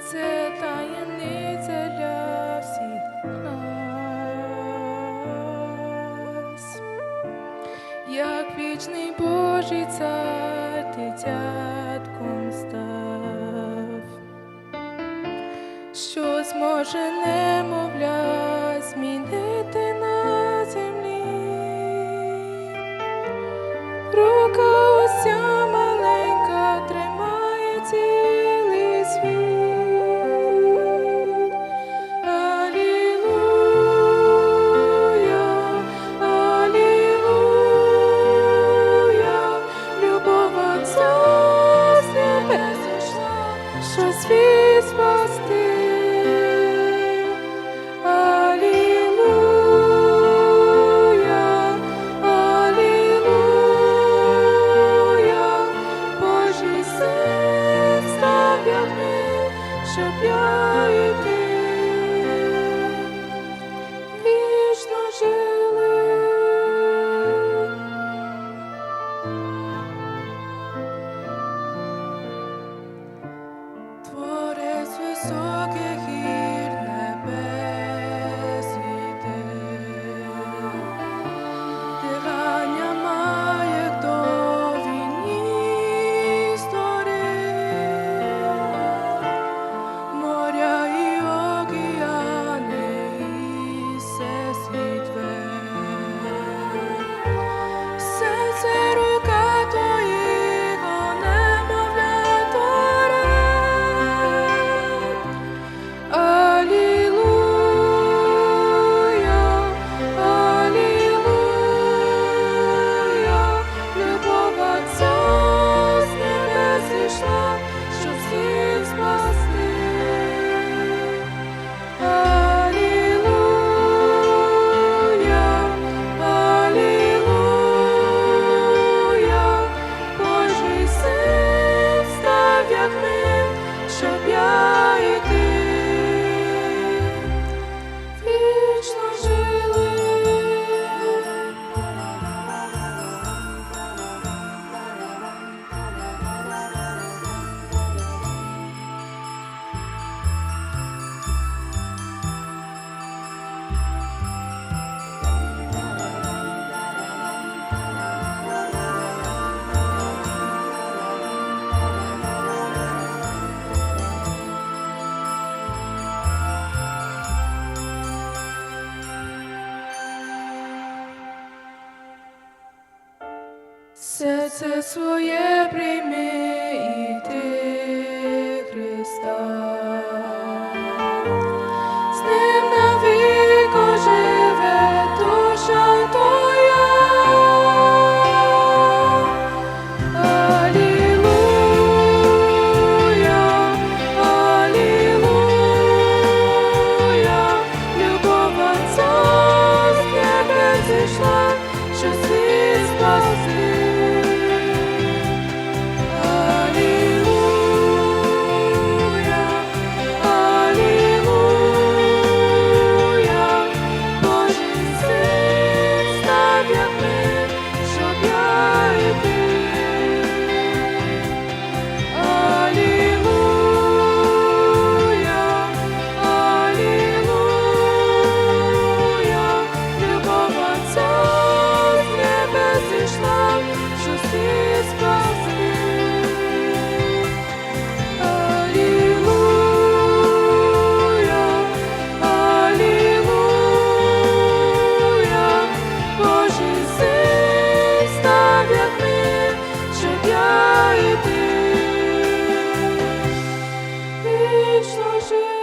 це таємниця для всіх нас, як вічний Божий цар дитятком став, що зможе немовля змінити. Знайте Серце своє прийми і ти, Христа, з ним навіко живе душа Твоя. Алілуя, алілуя, зійшла, що світ спас. Jersey.